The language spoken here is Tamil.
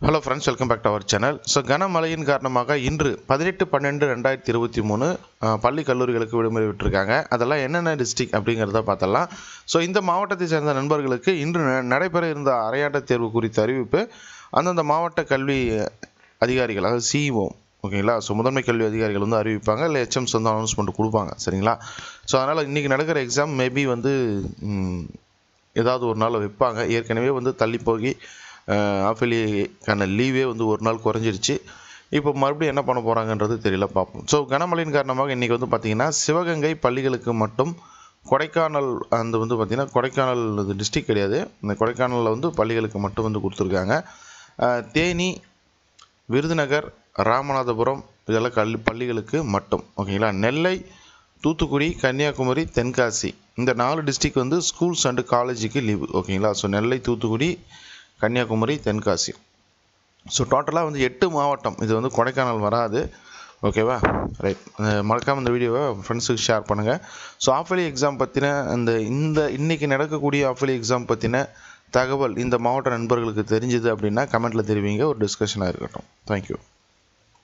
Hello friends welcome back to our channel so கனமழையின் காரணமாக இன்று பதினெட்டு பன்னெண்டு ரெண்டாயிரத்தி இருபத்தி மூணு பள்ளி கல்லூரிகளுக்கு விடுமுறை விட்டுருக்காங்க. அதெல்லாம் என்னென்ன டிஸ்ட்ரிக் அப்படிங்கிறத பார்த்தலாம் ஸோ இந்த மாவட்டத்தை சேர்ந்த நண்பர்களுக்கு இன்று ந- நடைபெற இருந்த அரையாட்ட தேர்வு குறித்த அறிவிப்பு அந்தந்த மாவட்ட கல்வி அதிகாரிகள் அதாவது சிஇஓ ஓகேங்களா ஸோ முதன்மை கல்வி அதிகாரிகள் வந்து அறிவிப்பாங்க. இல்லை ஹெச்எம்ஸ் வந்து அனௌன்ஸ்மெண்ட் கொடுப்பாங்க. சரிங்களா? ஸோ அதனால் இன்றைக்கி நடக்கிற எக்ஸாம் மேபி வந்து ஏதாவது ஒரு நாள் வைப்பாங்க. ஏற்கனவே வந்து தள்ளி போய் ஆஃபிலிக்கான லீவே வந்து ஒரு நாள் குறைஞ்சிருச்சு. இப்போ மறுபடியும் என்ன பண்ண போகிறாங்கன்றது தெரியல பார்ப்போம். ஸோ கனமழையின் காரணமாக இன்றைக்கி வந்து பார்த்திங்கன்னா சிவகங்கை பள்ளிகளுக்கு மட்டும் கொடைக்கானல் அந்த வந்து பார்த்திங்கன்னா கொடைக்கானல் டிஸ்ட்ரிக் கிடையாது. இந்த கொடைக்கானலில் வந்து பள்ளிகளுக்கு மட்டும் வந்து கொடுத்துருக்காங்க. தேனி விருதுநகர் ராமநாதபுரம் இதெல்லாம் கல் பள்ளிகளுக்கு மட்டும். ஓகேங்களா நெல்லை தூத்துக்குடி கன்னியாகுமரி தென்காசி. இந்த நாலு டிஸ்ட்ரிக் வந்து ஸ்கூல்ஸ் அண்டு காலேஜுக்கு லீவு ஓகேங்களா ஸோ நெல்லை தூத்துக்குடி கன்னியாகுமரி தென்காசி. ஸோ டோட்டலாக வந்து எட்டு மாவட்டம். இது வந்து கொடைக்கானல் வராது. ஓகேவா ரைட் மறக்காமல் இந்த வீடியோவை ஃப்ரெண்ட்ஸுக்கு ஷேர் பண்ணுங்கள் ஸோ ஆஃபலி எக்ஸாம் பற்றின அந்த இந்த இன்றைக்கி நடக்கக்கூடிய ஆஃபலி எக்ஸாம் பற்றின தகவல் இந்த மாவட்ட நண்பர்களுக்கு தெரிஞ்சுது அப்படின்னா கமெண்ட்டில் தெரிவிங்க. ஒரு டிஸ்கஷனாக இருக்கட்டும். தேங்க்யூ